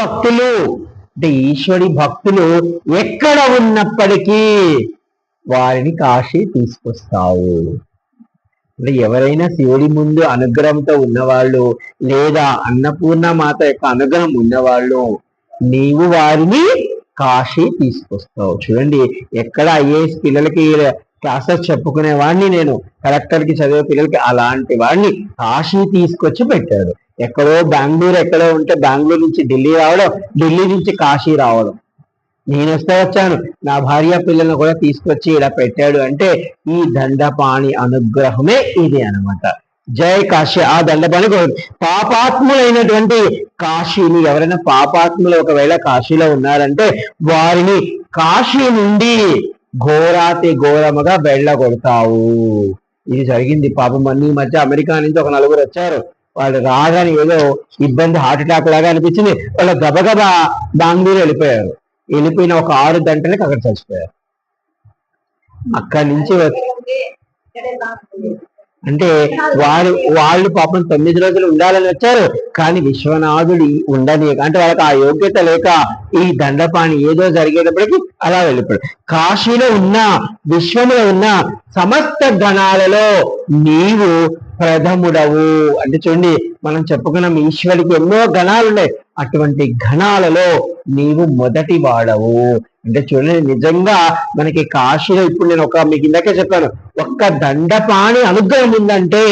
భక్తులు. అంటే ఈశ్వరి భక్తులు ఎక్కడ ఉన్నప్పటికీ వారిని కాశీ తీసుకొస్తావు. అంటే ఎవరైనా శివుడి ముందు అనుగ్రహంతో ఉన్నవాళ్ళు లేదా అన్నపూర్ణ మాత యొక్క అనుగ్రహం ఉన్నవాళ్ళు నీవు వారిని కాశీ తీసుకొస్తావు. చూడండి ఎక్కడ ఐఏఎస్ పిల్లలకి క్లాసెస్ చెప్పుకునే వాడిని నేను. కలెక్టర్కి చదివే పిల్లలకి అలాంటి వాడిని కాశీ తీసుకొచ్చి పెట్టాడు ఎక్కడో బెంగళూరు ఎక్కడో ఉంటే బెంగళూరు నుంచి ఢిల్లీ రావడం ఢిల్లీ నుంచి కాశీ రావడం. నేను వస్తే వచ్చాను. నా భార్య పిల్లలను కూడా తీసుకొచ్చి ఇలా పెట్టాడు అంటే ఈ దండపాణి అనుగ్రహమే ఇది అన్నమాట. జై కాశీ. ఆ దండపాణి పాపాత్ములైనటువంటి కాశీని ఎవరైనా పాపాత్ములు ఒకవేళ కాశీలో ఉన్నారంటే వారిని కాశీ నుండి ఘోరాతి ఘోరముగా వెళ్ళగొడతావు. ఇది జరిగింది పాపం. అన్ని మధ్య అమెరికా నుంచి ఒక నలుగురు వచ్చారు. వాళ్ళు రాగానే ఏదో ఇబ్బంది హార్ట్ అటాక్ లాగా అనిపించింది. వాళ్ళు గబగబా బెంగళూరు వెళ్ళిపోయారు. వెళ్ళిపోయిన ఒక ఆరు గంటలకి అక్కడ చచ్చిపోయారు. అక్కడి నుంచి అంటే వారు వాళ్ళు పాపం తొమ్మిది రోజులు ఉండాలని వచ్చారు. కానీ విశ్వనాథుడి ఉండని అంటే వాళ్ళకి ఆ యోగ్యత లేక ఈ దండపాణి ఏదో జరిగేటప్పటికి అలా వెళ్ళిపోయాడు. కాశీలో ఉన్న విశ్వంలో ఉన్న సమస్త గణాలలో నీవు ప్రథముడవు. అంటే చూడండి మనం చెప్పుకున్నాం ఈశ్వరికి ఎన్నో గణాలు ఉన్నాయి అటువంటి గణాలలో నీవు మొదటి వాడవు. అంటే చూడండి నిజంగా మనకి కాశీలో ఇప్పుడు నేను ఒక మీకు ఇందాకే చెప్పాను ఒక్క దండపాణి అనుగ్రహం ఉందంటే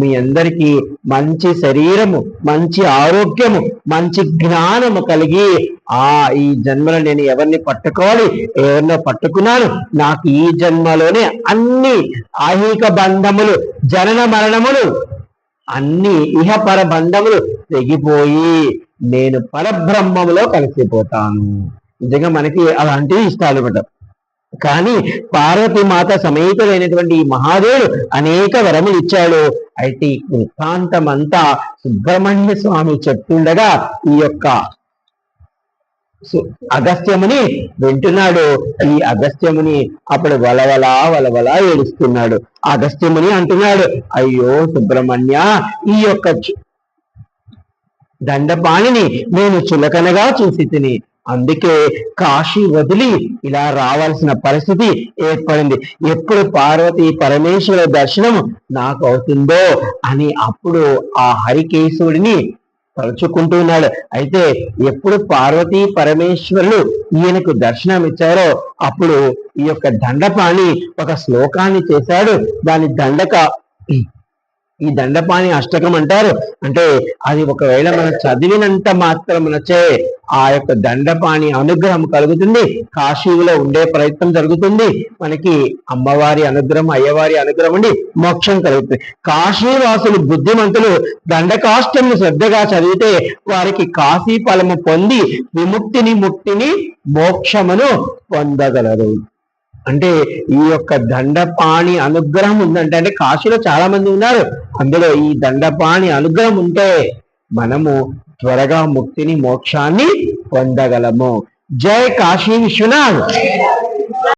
మీ అందరికీ మంచి శరీరము మంచి ఆరోగ్యము మంచి జ్ఞానము కలిగి ఆ ఈ జన్మలో నేను ఎవరిని పట్టుకోవాలి ఎవరినో పట్టుకున్నాను. నాకు ఈ జన్మలోనే అన్ని ఐహిక బంధములు జనన మరణములు అన్ని ఇహపర బంధములు తెగిపోయి నేను పరబ్రహ్మములో కలిసిపోతాను. నిజంగా మనకి అలాంటివి ఇష్టాలు పెట్టాం కానీ పార్వతి మాత సమేతుడైనటువంటి ఈ మహాదేవుడు అనేక వరములు ఇచ్చాడు. అయితే ఈ వృత్తాంతం అంతా సుబ్రహ్మణ్య స్వామి చెప్తుండగా ఈ యొక్క అగస్త్యముని వింటున్నాడు. ఈ అగస్త్యముని అప్పుడు వలవల వలవల ఏడుస్తున్నాడు. అగస్త్యముని అంటున్నాడు అయ్యో సుబ్రహ్మణ్య ఈ యొక్క దండపాణిని నేను చులకనగా చూసి తిని అందుకే కాశీ వదిలి ఇలా రావాల్సిన పరిస్థితి ఏర్పడింది. ఎప్పుడు పార్వతి పరమేశ్వర దర్శనం నాకు అవుతుందో అని అప్పుడు ఆ హరికేశవుడిని తలుచుకుంటున్నాడు. అయితే ఎప్పుడు పార్వతీ పరమేశ్వరులు ఈయనకు దర్శనం ఇచ్చారో అప్పుడు ఈ యొక్క దండపాణి ఒక శ్లోకాన్ని చేశాడు. దాని దండక ఈ దండపాణి అష్టకం అంటారు. అంటే అది ఒకవేళ మనం చదివినంత మాత్రమునచే ఆ యొక్క దండపాణి అనుగ్రహం కలుగుతుంది. కాశీలో ఉండే ప్రయత్నం జరుగుతుంది. మనకి అమ్మవారి అనుగ్రహం అయ్యవారి అనుగ్రహం ఉండి మోక్షం కలుగుతుంది. కాశీవాసులు బుద్ధిమంతులు దండకాష్టమి శ్రద్ధగా చదివితే వారికి కాశీ ఫలము పొంది విముక్తిని ముక్తిని మోక్షమును పొందగలరు. అంటే ఈ యొక్క దండపాణి అనుగ్రహం ఉందంటే అంటే కాశీలో చాలా మంది ఉన్నారు. అందులో ఈ దండపాణి అనుగ్రహం ఉంటే మనము త్వరగా ముక్తిని మోక్షాన్ని పొందగలము. జై కాశీ విశ్వనాథ్!